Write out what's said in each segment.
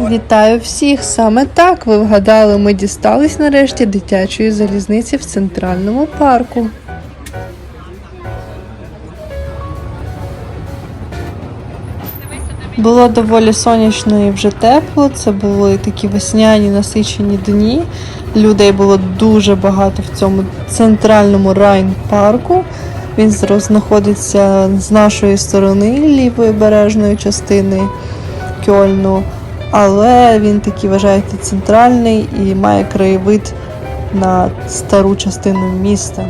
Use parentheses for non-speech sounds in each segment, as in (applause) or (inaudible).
Вітаю всіх! Саме так ви вгадали, ми дістались нарешті дитячої залізниці в центральному парку. Було доволі сонячно і вже тепло. Це були такі весняні насичені дні. Людей було дуже багато в цьому центральному райн-парку. Він зараз знаходиться з нашої сторони лівої бережної частини Кьольну. Але він такий вважається центральний і має краєвид на стару частину міста.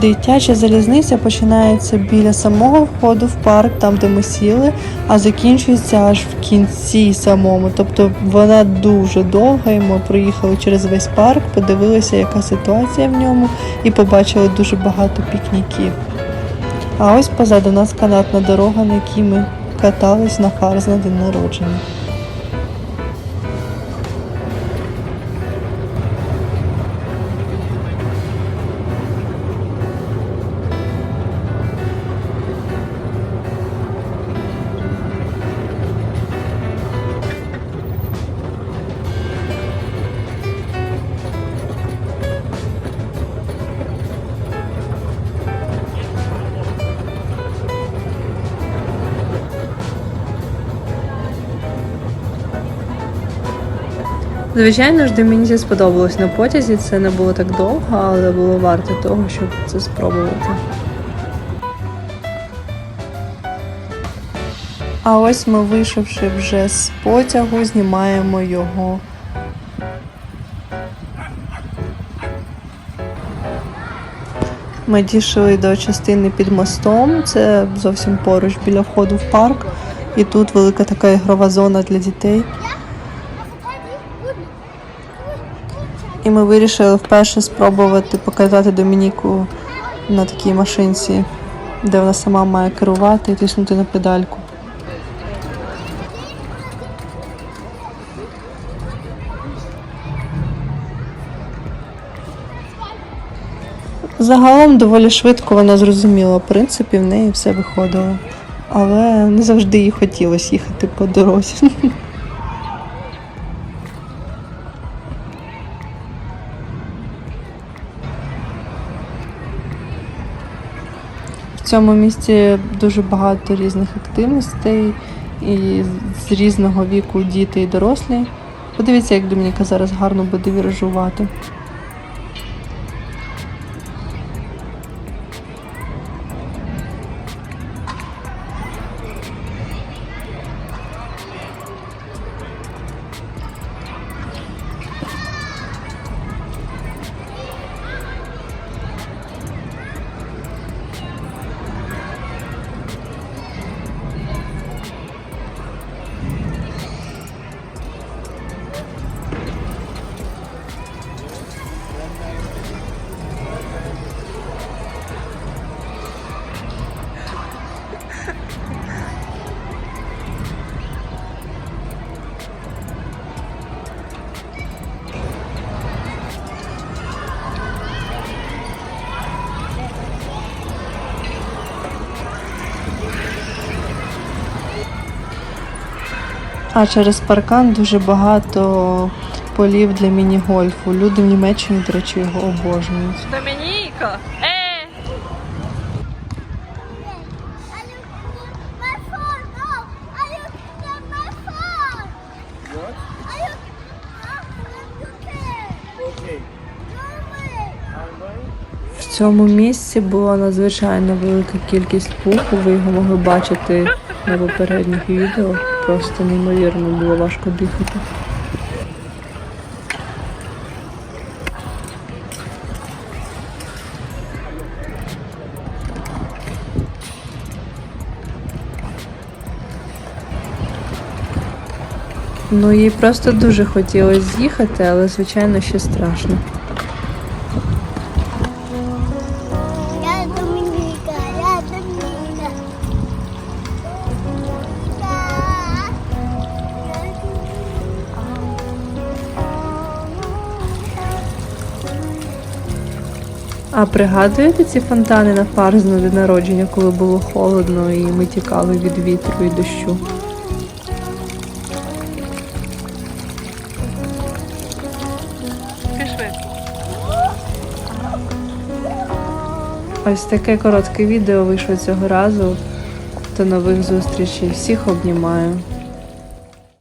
Дитяча залізниця починається біля самого входу в парк, там де ми сіли, а закінчується аж в кінці самому. Тобто вона дуже довга, і ми проїхали через весь парк, подивилися, яка ситуація в ньому, і побачили дуже багато пікніків. А ось позаду нас канатна дорога, на якій ми катались на фарз на день народження. Звичайно ж, мені сподобалось на потязі. Це не було так довго, але було варто того, щоб це спробувати. А ось ми, вийшовши вже з потягу, знімаємо його. Ми дійшли до частини під мостом, це зовсім поруч біля входу в парк. І тут велика така ігрова зона для дітей. І ми вирішили вперше спробувати показати Домініку на такій машинці, де вона сама має керувати і тиснути на педальку. Загалом доволі швидко вона зрозуміла принцип і в неї все виходило. Але не завжди їй хотілося їхати по дорозі. (laughs) цьому місті дуже багато різних активностей і з різного віку діти і дорослі. Подивіться, як Домініка зараз гарно буде віражувати. А через паркан дуже багато полів для міні-гольфу. Люди в Німеччині, до речі, його обожнюють. Домініка! Е! В цьому місці була надзвичайно велика кількість пуху. Ви його могли бачити на попередніх відео. Просто неймовірно було важко дихати. Ну їй просто дуже хотілося з'їхати, але звичайно ще страшно. А пригадуєте ці фонтани на фарз на день народження, коли було холодно і ми тікали від вітру і дощу? Пішли. Ось таке коротке відео вийшло цього разу. До нових зустрічей. Всіх обнімаю.